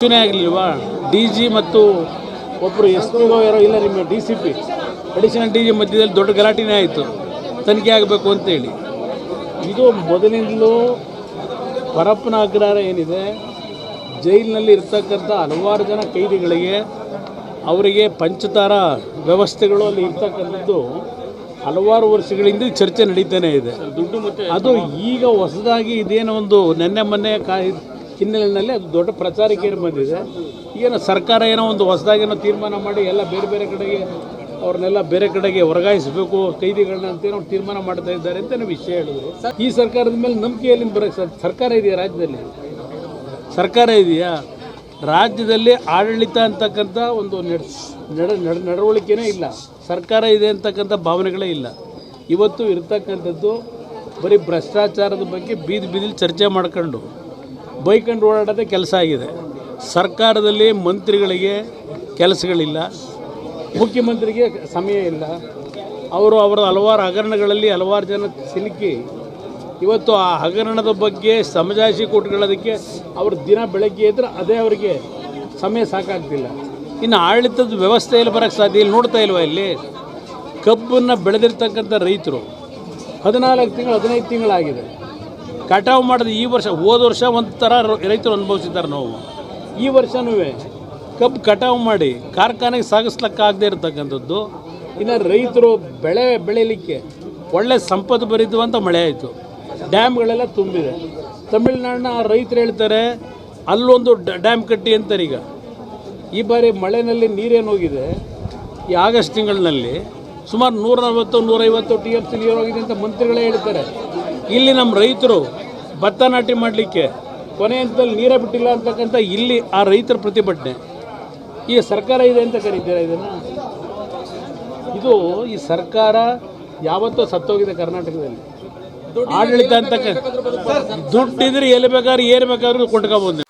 ಚುನಾವಣೆ ಆಗಲಿಲ್ವಾ? D G ಮತ್ತು ಒಬ್ಬರು ಎಸ್ ಪಿಗೋ ಯಾರೋ ಇಲ್ಲ ನಿಮ್ಮ D C P. Additional D G ಮಧ್ಯದಲ್ಲಿ ದೊಡ್ಡ ಗಲಾಟೆನೇ ಆಯಿತು. ತನಿಖೆ ಆಗಬೇಕು ಅಂತೇಳಿ. ಇದು ಮೊದಲಿಂದಲೂ ಪರಪ್ಪನ ಅಗ್ರಹಾರ ಏನಿದೆ? ಜೈಲಿನಲ್ಲಿ ಇರ್ತಕ್ಕಂಥ ಹಲವಾರು ಜನ ಕೈದಿಗಳಿಗೆ ಅವರಿಗೆ ಪಂಚತಾರ ವ್ಯವಸ್ಥೆಗಳು ಅಲ್ಲಿ ಇರ್ತಕ್ಕಂಥದ್ದು ಹಲವಾರು ವರ್ಷಗಳಿಂದ ಚರ್ಚೆ ನಡೀತಾನೆ ಇದೆ. ದುಡ್ಡು ಮತ್ತೆ ಅದು ಈಗ ಹೊಸದಾಗಿ ಇದೇನೋ ಒಂದು ನೆನ್ನೆ ಮೊನ್ನೆ ಕಾ ಹಿನ್ನೆಲೆಯಲ್ಲಿ ಅದು ದೊಡ್ಡ ಪ್ರಚಾರಕ್ಕೆ ಏನು ಬಂದಿದೆ? ಏನೋ ಸರ್ಕಾರ ಏನೋ ಒಂದು ಹೊಸದಾಗೇನೋ ತೀರ್ಮಾನ ಮಾಡಿ ಎಲ್ಲ ಬೇರೆ ಬೇರೆ ಕಡೆಗೆ ಅವ್ರನ್ನೆಲ್ಲ ಬೇರೆ ಕಡೆಗೆ ವರ್ಗಾಯಿಸಬೇಕು, ಕೈದಿಗಳನ್ನ ಅಂತ ಏನೋ ತೀರ್ಮಾನ ಮಾಡ್ತಾ ಇದ್ದಾರೆ ಅಂತ ನಾವು ವಿಷಯ ಹೇಳಿದ್ರು. ಈ ಸರ್ಕಾರದ ಮೇಲೆ ನಂಬಿಕೆ ಎಲ್ಲಿಂದ ಸಾಧ್ಯ? ಸರ್ಕಾರ ಇದೆಯಾ ರಾಜ್ಯದಲ್ಲಿ? ಸರ್ಕಾರ ಇದೆಯಾ? ರಾಜ್ಯದಲ್ಲಿ ಆಡಳಿತ ಅಂತಕ್ಕಂಥ ಒಂದು ನಡ, ನಡವಳಿಕೆನೇ ಇಲ್ಲ. ಸರ್ಕಾರ ಇದೆ ಅಂತಕ್ಕಂಥ ಭಾವನೆಗಳೇ ಇಲ್ಲ. ಇವತ್ತು ಇರ್ತಕ್ಕಂಥದ್ದು ಬರೀ ಭ್ರಷ್ಟಾಚಾರದ ಬಗ್ಗೆ ಬೀದಿ ಬೀದಿಲಿ ಚರ್ಚೆ ಮಾಡ್ಕೊಂಡು ಬೈಕೊಂಡು ಓಡಾಡೋದೆ ಕೆಲಸ ಆಗಿದೆ. ಸರ್ಕಾರದಲ್ಲಿ ಮಂತ್ರಿಗಳಿಗೆ ಕೆಲಸಗಳಿಲ್ಲ. ಮುಖ್ಯಮಂತ್ರಿಗೆ ಸಮಯ ಇಲ್ಲ. ಅವರು ಅವರ ಹಲವಾರು ಹಗರಣಗಳಲ್ಲಿ ಹಲವಾರು ಜನ ಸಿಲುಕಿ, ಇವತ್ತು ಆ ಹಗರಣದ ಬಗ್ಗೆ ಸಮಜಾಯಿಷಿ ಕೊಟ್ಕೊಳ್ಳೋದಕ್ಕೆ ಅವರು ದಿನ ಬೆಳಗ್ಗೆ ಇದ್ದರೆ ಅದೇ ಅವರಿಗೆ ಸಮಯ ಸಾಕಾಗ್ತಿಲ್ಲ. ಇನ್ನು ಆಡಳಿತದ ವ್ಯವಸ್ಥೆಯಲ್ಲಿ ಬರೋಕ್ಕೆ ಸಾಧ್ಯ ಇಲ್ಲಿ. ನೋಡ್ತಾ ಇಲ್ವಾ ಇಲ್ಲಿ? ಕಬ್ಬನ್ನು ಬೆಳೆದಿರ್ತಕ್ಕಂಥ ರೈತರು ಹದಿನಾಲ್ಕು ತಿಂಗಳು, ಹದಿನೈದು ತಿಂಗಳಾಗಿದೆ. ಕಟಾವು ಮಾಡಿದ ಈ ವರ್ಷ, ಹೋದ ವರ್ಷ ಒಂಥರ ಥರ ರೈತರು ಅನುಭವಿಸಿದ್ದಾರೆ ನೋವು. ಈ ವರ್ಷನೂ ಕಬ್ಬು ಕಟಾವು ಮಾಡಿ ಕಾರ್ಖಾನೆಗೆ ಸಾಗಿಸ್ಲಿಕ್ಕಾಗದೇ ಇರತಕ್ಕಂಥದ್ದು. ಇನ್ನು ರೈತರು ಬೆಳೆ ಬೆಳೀಲಿಕ್ಕೆ ಒಳ್ಳೆ ಸಂಪತ್ತು ಅಂತ ಮಳೆ ಆಯಿತು. ಡ್ಯಾಮ್ಗಳೆಲ್ಲ ತುಂಬಿದೆ. ತಮಿಳ್ನಾಡಿನ ರೈತರು ಹೇಳ್ತಾರೆ, ಅಲ್ಲೊಂದು ಡ್ಯಾಮ್ ಕಟ್ಟಿ ಅಂತಾರೆ ಈಗ. ಈ ಬಾರಿ ಮಳೆನಲ್ಲಿ ನೀರೇನು ಹೋಗಿದೆ? ಈ ಆಗಸ್ಟ್ ತಿಂಗಳಿನಲ್ಲಿ ಸುಮಾರು ನೂರ ನಲವತ್ತು ನೂರೈವತ್ತು ಟಿ ಎಫ್ ಸಿ ನೀರು ಹೋಗಿದೆ ಅಂತ ಮಂತ್ರಿಗಳೇ ಹೇಳ್ತಾರೆ. ಇಲ್ಲಿ ನಮ್ಮ ರೈತರು ಭತ್ತ ನಾಟಿ ಮಾಡಲಿಕ್ಕೆ ಕೊನೆ ಹಂತದಲ್ಲಿ ನೀರೇ ಬಿಟ್ಟಿಲ್ಲ ಅಂತಕ್ಕಂಥ ಇಲ್ಲಿ ಆ ರೈತರ ಪ್ರತಿಭಟನೆ. ಈ ಸರ್ಕಾರ ಇದೆ ಅಂತ ಕರೀತೀರಾ ಇದನ್ನು? ಇದು ಈ ಸರ್ಕಾರ ಯಾವತ್ತೋ ಸತ್ತೋಗಿದೆ ಕರ್ನಾಟಕದಲ್ಲಿ. ಆಡಳಿತ ಅಂತಕ್ಕ ದುಡ್ಡಿದ್ರೆ ಎಲ್ಲಿ ಬೇಕಾದ್ರೆ ಏನು ಬೇಕಾದ್ರೂ ಕೊಂಡ್ಕೊಬೋದು